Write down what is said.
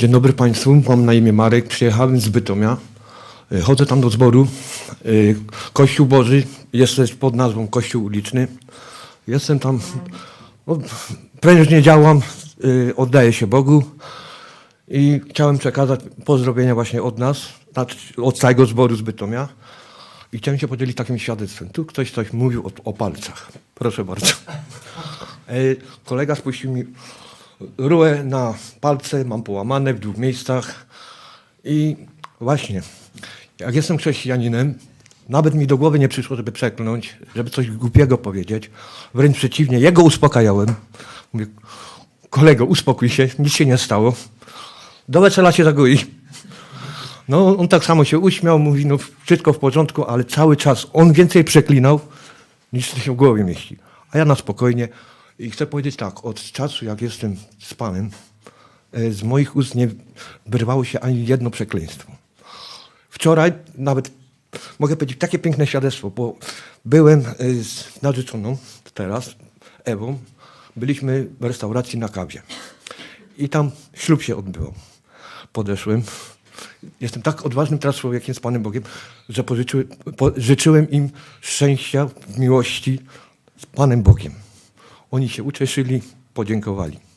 Dzień dobry Państwu, mam na imię Marek, przyjechałem z Bytomia. Y, Chodzę tam do zboru. Y, Kościół Boży jest pod nazwą Kościół Uliczny. Jestem tam, no, prężnie działam, y, oddaję się Bogu i chciałem przekazać pozdrowienia właśnie od nas, od całego zboru z Bytomia. I chciałem się podzielić takim świadectwem. Tu ktoś coś mówił o, o palcach. Proszę bardzo. E, Kolega spuścił mi rurę na palce, mam połamane w dwóch miejscach. I właśnie, jak jestem chrześcijaninem, nawet mi do głowy nie przyszło, żeby przekląć, żeby coś głupiego powiedzieć. Wręcz przeciwnie, jego uspokajałem. Mówię, kolego, uspokój się, nic się nie stało. Do wesela się zagoi. No, on tak samo się uśmiał, mówi, no wszystko w porządku, ale cały czas on więcej przeklinał, niż się w głowie mieści. A ja na spokojnie. I chcę powiedzieć tak, od czasu, jak jestem z Panem, e, z moich ust nie wyrwało się ani jedno przekleństwo. Wczoraj nawet, mogę powiedzieć, takie piękne świadectwo, bo byłem e, z narzeczoną, teraz, Ewą, byliśmy w restauracji na kawie. I tam ślub się odbywał. Podeszłem. Jestem tak odważnym teraz człowiekiem z Panem Bogiem, że pożyczyły, po, życzyłem im szczęścia miłości z Panem Bogiem. Oni się ucieszyli, podziękowali.